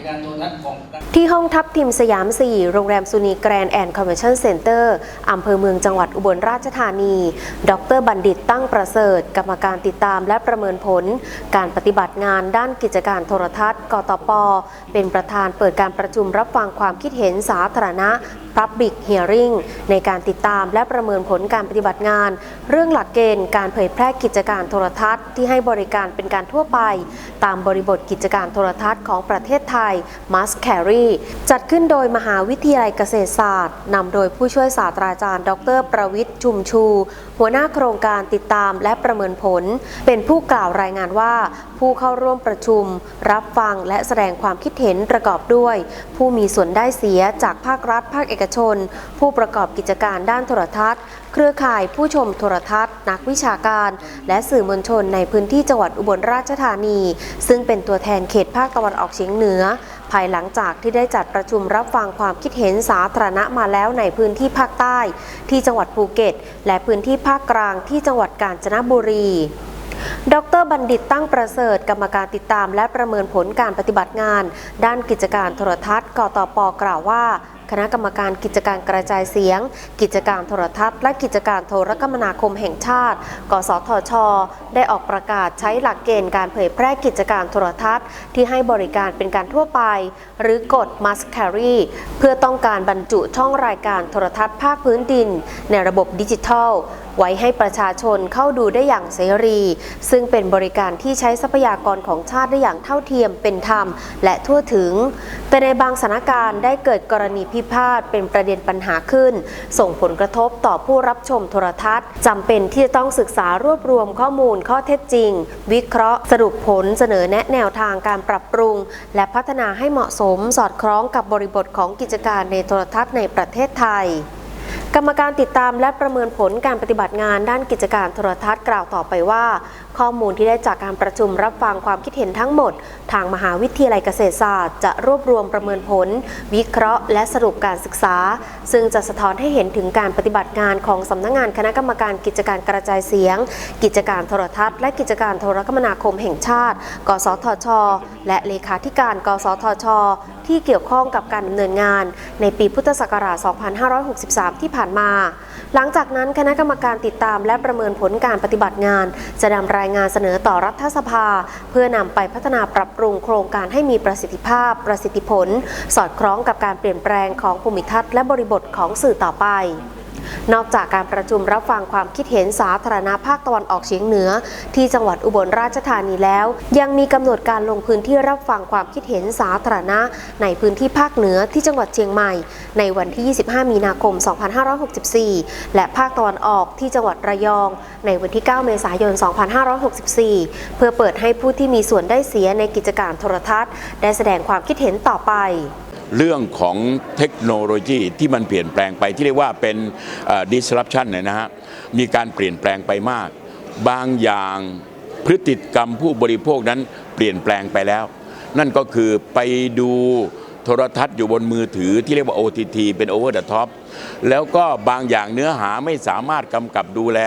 จการโทรทัศน์ของที่ห้องทัพทิมสยาม 4 โรงแรมซูนีแกรนด์แอนด์คอนเวนชั่นเซ็นเตอร์อำเภอเมืองจังหวัดอุบลราชธานี ดรบัณฑิตตั้งประเสริฐ กรรมการติดตามและประเมินผล การปฏิบัติงานด้านกิจการโทรทัศน์ กตป เป็นประธานเปิดการประชุมรับฟังความคิดเห็นสาธารณะ Public Hearing ในการติดตามและประเมินผลการปฏิบัติงาน เรื่องหลักเกณฑ์การเผยแพร่กิจการโทรทัศน์ที่ให้บริการเป็นการทั่วไป ตามบริบทกิจการโทรทัศน์ของประเทศไทยย Must Carry จัดขึ้นโดยมหาวิทยาลัยเกษตรศาสตร์นำโดยผู้ช่วยศาสตราจารย์ ดร ประวิทย์ชุมชู หัวหน้าโครงการติดตามและประเมินผล เป็นผู้กล่าวรายงานว่า ผู้เข้าร่วมประชุม รับฟังและแสดงความคิดเห็นประกอบด้วย ผู้มีส่วนได้เสียจากภาครัฐ ภาคเอกชน ผู้ประกอบกิจการด้านโทรทัศน์ เครือข่ายผู้ชมโทรทัศน์ นักวิชาการ และสื่อมวลชนในพื้นที่จังหวัดอุบลราชธานี ซึ่งเป็นตัวแทนเขตภาคตะวันออกเฉียงเหนือ ภายหลังจากที่ได้จัดประชุมรับฟังความคิดเห็นสาธารณะมาแล้วในพื้นที่ภาคใต้ ที่จังหวัดภูเก็ต และพื้นที่ภาคกลางที่จังหวัดกาญจนบุรี ดรบัณฑิตตั้งประเสริฐกรรมการติดตาม และประเมินผลการปฏิบัติงาน ด้านกิจการโทรทัศน์กตปกล่าวว่าคณะกรรมการกิจการกระจายเสียง กิจการโทรทัศน์ และกิจการโทรคมนาคมแห่งชาติ กสทช ได้ออกประกาศใช้หลักเกณฑ์การเผยแพร่กิจการโทรทัศน์ ที่ให้บริการเป็นการทั่วไป หรือกฎ must carry เพื่อต้องการบรรจุช่องรายการโทรทัศน์ภาคพื้นดิน ในระบบดิจิทัลไว้ให้ประชาชนเข้าดูได้อย่างเสรี ซึ่งเป็นบริการที่ใช้ทรัพยากรของชาติได้อย่างเท่าเทียมเป็นธรรม และทั่วถึง แต่ในบางสถานการณ์ได้เกิดกรณีพิพาทเป็นประเด็นปัญหาขึ้น ส่งผลกระทบต่อผู้รับชมโทรทัศน์จำเป็นที่จะต้องศึกษารวบรวมข้อมูลข้อเท็จจริง วิเคราะห์สรุปผลเสนอแนะแนวทางการปรับปรุง และพัฒนาให้เหมาะสมสอดคล้องกับบริบทของกิจการในโทรทัศน์ในประเทศไทย กรรมการติดตามและประเมินผลการปฏิบัติงานด้านกิจการโทรทัศน์กล่าวต่อไปว่า ข้อมูลที่ได้จากการประชุมรับฟังความคิดเห็นทั้งหมด ทางมหาวิทยาลัยเกษตรศาสตร์ จะรวบรวมประเมินผล วิเคราะห์ และสรุปการศึกษา ซึ่งจะสะท้อนให้เห็นถึงการปฏิบัติงานของสำนักงงานคณะกรรมการกิจการกระจายเสียง กิจการโทรทัศน์ และกิจการโทรคมนาคมแห่งชาติ กสทช และเลขาธิการ กสทช ที่เกี่ยวข้องกับการดำเนินงาน ในปีพุทธศักราช 2563 ที่ผ่านมา หลังจากนั้นคณะกรรมการติดตามและประเมินผลการปฏิบัติงาน จะนำรายงานเสนอต่อรัฐสภา เพื่อนำไปพัฒนาปรับปรุงโครงการให้มีประสิทธิภาพ ประสิทธิผล สอดคล้องกับการเปลี่ยนแปลงของภูมิทัศน์และบริบทของสื่อต่อไป นอกจากการประชุมรับฟังความคิดเห็นสาธารณภาคตะวันออกเฉียงเหนือ ที่จังหวัดอุบลราชธานีแล้ว ยังมีกำหนดการลงพื้นที่รับฟังความคิดเห็นสาธารณะ ในพื้นที่ภาคเหนือที่จังหวัดเชียงใหม่ ในวันที่ 25 มีนาคม 2564 และภาคตะวันออกที่จังหวัดระยอง ในวันที่ 9 เมษายน 2564 เพื่อเปิดให้ผู้ที่มีส่วนได้เสียในกิจการโทรทัศน์ ได้แสดงความคิดเห็นต่อไป เรื่องของเทคโนโลยีที่มันเปลี่ยนแปลงไปที่เรียกว่าเป็น disruption เนี่ยนะฮะมีการเปลี่ยนแปลงไปมาก บางอย่างพฤติกรรมผู้บริโภคนั้นเปลี่ยนแปลงไปแล้ว นั่นก็คือไปดูโทรทัศน์อยู่บนมือถือที่เรียกว่า OTT เป็น over the top แล้วก็บางอย่างเนื้อหาไม่สามารถกำกับดูแล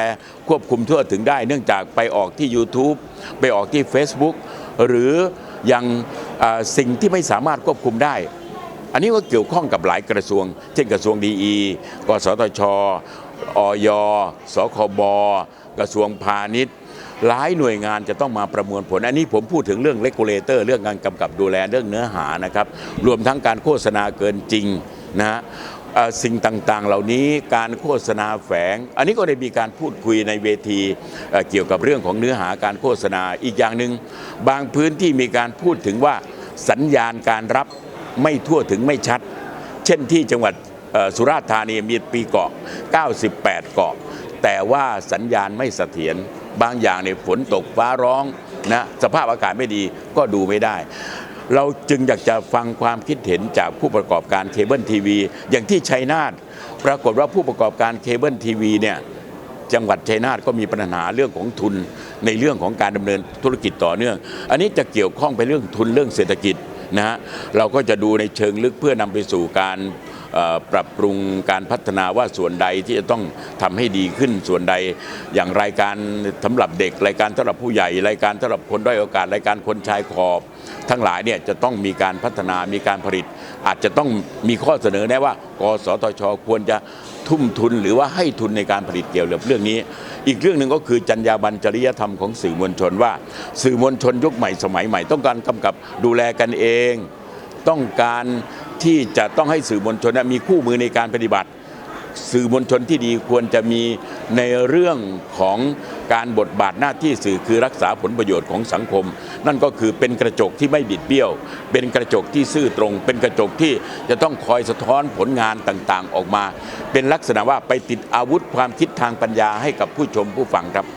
ควบคุมทั่วถึงได้ เนื่องจากไปออกที่ YouTube ไปออกที่ Facebook หรือยังสิ่งที่ไม่สามารถควบคุมได้ อันนี้ก็เกี่ยวข้องกับหลายกระทรวง เช่นกระทรวงดีอีกสทชออยสคบกระทรวงพาณิชย์หลายหน่วยงานจะต้องมาประมวลผล อันนี้ผมพูดถึงเรื่องเลกูลเลเตอร์เรื่องการกำกับดูแลเรื่องเนื้อหานะครับ รวมทั้งการโฆษณาเกินจริงนะฮะสิ่งต่างๆ เหล่านี้การโฆษณาแฝง อันนี้ก็ได้มีการพูดคุยในเวทีเอ่อเกี่ยวกับเรื่องของเนื้อหาการโฆษณาอีกอย่างหนึ่งบางพื้นที่มีการพูดถึงว่าสัญญาณการรับ ไม่ทั่วถึงไม่ชัด เช่นที่จังหวัดสุราษฎร์ธานีมีปีเกาะ 98 เกาะ แต่ว่าสัญญาณไม่เสถียรบางอย่างในยฝนตกฟ้าร้องนะสภาพอากาศไม่ดีก็ดูไม่ได้ เราจึงอยากจะฟังความคิดเห็นจากผู้ประกอบการเคเบิลทีวีอย่างที่ชัยนาทปรากฏว่าผู้ประกอบการเคเบิลทีวีเนี่ยจังหวัดชัยนาทก็มีปัญหาเรื่องของทุนในเรื่องของการดำเนินธุรกิจต่อเนื่อง อันนี้จะเกี่ยวข้องไปเรื่องทุนเรื่องเศรษฐกิจ นะฮะเราก็จะดูในเชิงลึกเพื่อนำไปสู่การปรับปรุงการพัฒนาว่าส่วนใดที่จะต้องทำให้ดีขึ้นส่วนใด อย่างรายการสำหรับเด็ก รายการสำหรับผู้ใหญ่ รายการสำหรับคนด้อยโอกาสรายการคนชายขอบ ทั้งหลายเนี่ยจะต้องมีการพัฒนามีการผลิต อาจจะต้องมีข้อเสนอแนะว่ากสทช ควรจะ ทุ่มทุนหรือว่าให้ทุนในการผลิตเกี่ยวกับเรื่องนี้ อีกเรื่องหนึ่งก็คือจรรยาบรรณจริยธรรมของสื่อมวลชนว่า สื่อมวลชนยุคใหม่สมัยใหม่ ต้องการกำกับดูแลกันเอง ต้องการที่จะต้องให้สื่อมวลชนมีคู่มือในการปฏิบัติ สื่อมวลชนที่ดีควรจะมีในเรื่องของ การบทบาทหน้าที่สื่อคือรักษาผลประโยชน์ของสังคม นั่นก็คือเป็นกระจกที่ไม่บิดเบี้ยว เป็นกระจกที่ซื่อตรง เป็นกระจกที่จะต้องคอยสะท้อนผลงานต่างๆ ออกมา เป็นลักษณะว่าไปติดอาวุธความคิดทางปัญญาให้กับผู้ชมผู้ฟังครับ